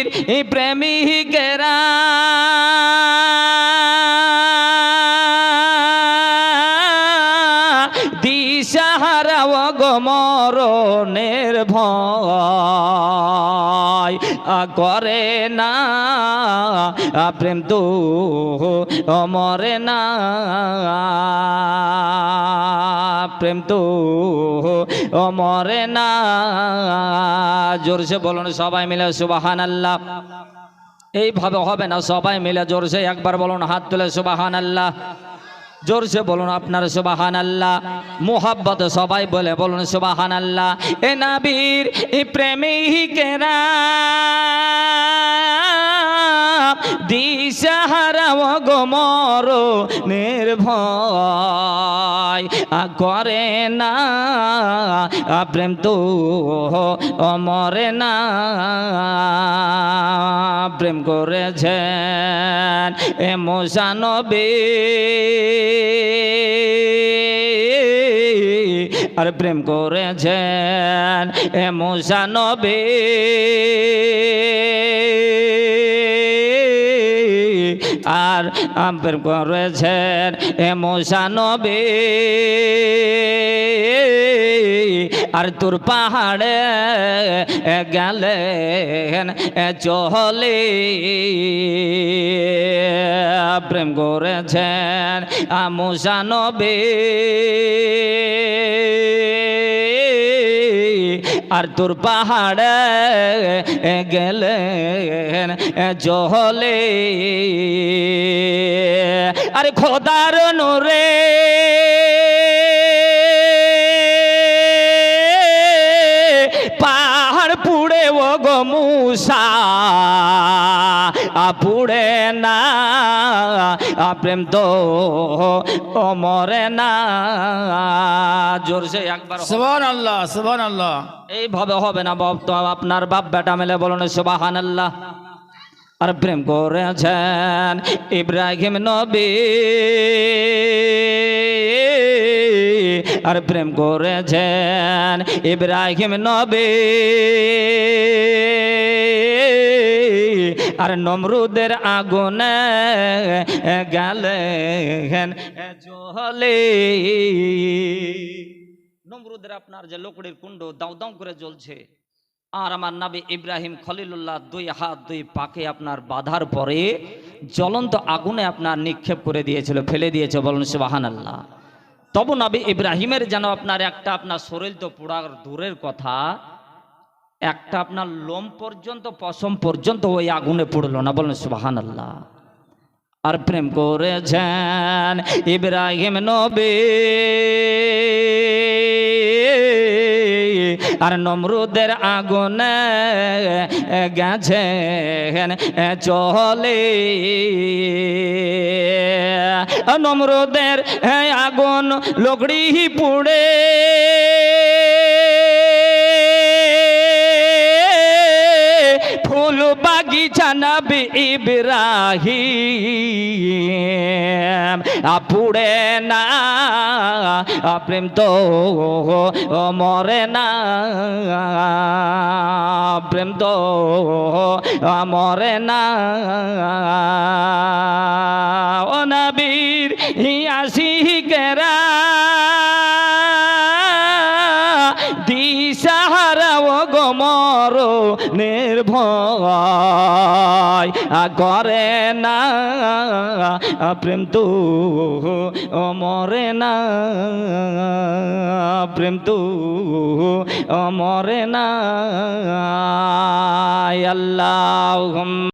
নবীর প্রেমিকেরা। দিশাহারা গমরণের ভয়। করে না প্রেম তো মরে না, প্রেম তো মরে না। জোরসে বলুন সবাই মিলে সুবাহান আল্লাহ এইভাবে হবে না, সবাই মিলে জোরসে একবার বলুন হাত তুলে সুবাহান আল্লাহ জোরসে বলুন, আপনার সুবাহান আল্লাহ মোহাব্বত সবাই বলে বলুন সুবাহান আল্লাহ এ নাবির প্রেমিকেরা। দিশাহারা গোমর নির্ভয় আ, করে না। প্রেম তো অমরে না। প্রেম করেছেন এ মোসানবে আর প্রেম করেছেন এ মোসানবে আর করেছেন এ মোসানবে আর তোর পাহাড়ে গেলেন চহলে। প্রেম করেছেন আমুসানবে আর তোর পাহাড়ে গেলেন জহলে। আরে খোদার নোরে পাহাড় পুড়ে ও গো মুসা পুড়ে না প্রেম তো ও মরে না। জোরসে একবার আল্লাহ আল্লাহ এইভাবে হবে না বাপ তো আপনার বাপ বেটা মেলে বলুন সুবাহান আল্লাহ আর প্রেম করেছেন ইব্রাহিম নবী। আর প্রেম করেছেন ইব্রাহিম নবী। আর নমরুদের আগুনে গেলেন জলে। নমরুদের আপনার যে লোকড়ির কুণ্ড দাউ দাউ করে জ্বলছে। আর আমার নাবি ইব্রাহিম খলিলুল্লাহ দুই হাত দুই পাকে আপনার বাধার পরে জ্বলন্ত আগুনে আপনার নিক্ষেপ করে দিয়েছিল, ফেলে দিয়েছে বলুন সুবাহান আল্লাহ তবু নাবি ইব্রাহিমের যেন আপনার একটা আপনার শরীর তো পোড়ার দূরের কথা, একটা আপনার লোম পর্যন্ত, পশম পর্যন্ত ওই আগুনে পড়ল না বলুন সুবাহান আল্লাহ আর প্রেম করেছেন ইব্রাহিম নবী। আর নমরুদের আগুনে গেছে চলে। নমরুদের আগুন লোকড়ি পুড়ে। বাগিচা নবী ইব্রাহিম। পুড়ে না প্রেম তো মরে না। প্রেম তো মরে না। ও নবীর আসি কেরা নির্ভয় করে না প্রেম তো মরে না প্রেম তো মরে না। আল্লাহ